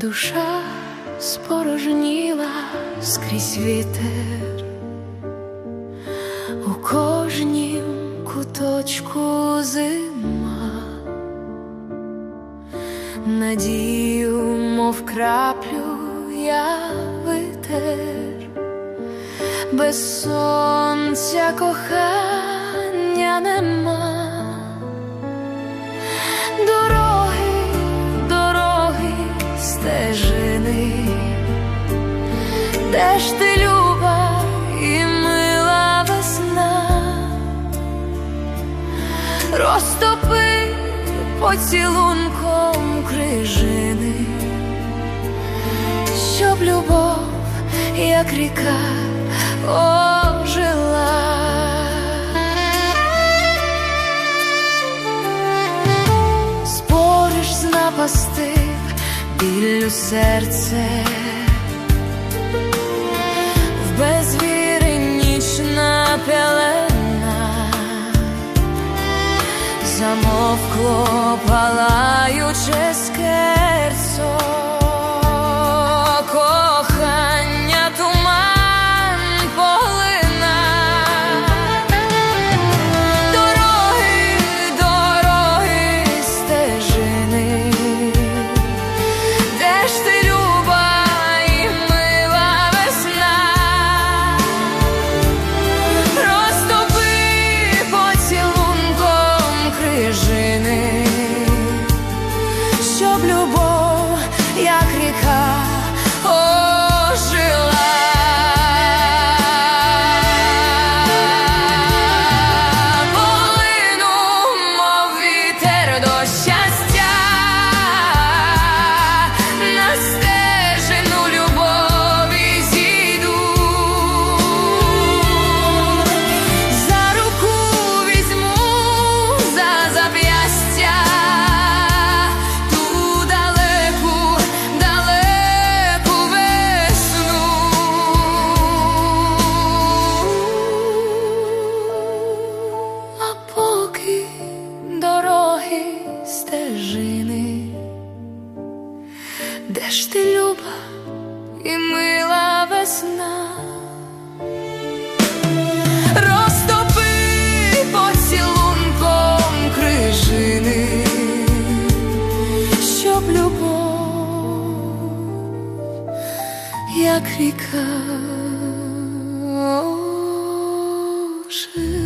Душа спорожніла скрізь вітер, у кожнім куточку зима, надію, мов краплю я витер, без сонця кохання нема. Дороги, дороги, стежини, де ж ти люба розтопи поцілунком крижини, щоб любов, як ріка, ожила. Спориш знапастив біллю серце, замовкло палаюче скерцо, щоб де ж ти люба і мила весна? Розтопи поцілунком крижини, щоб любов, як ріка ожила.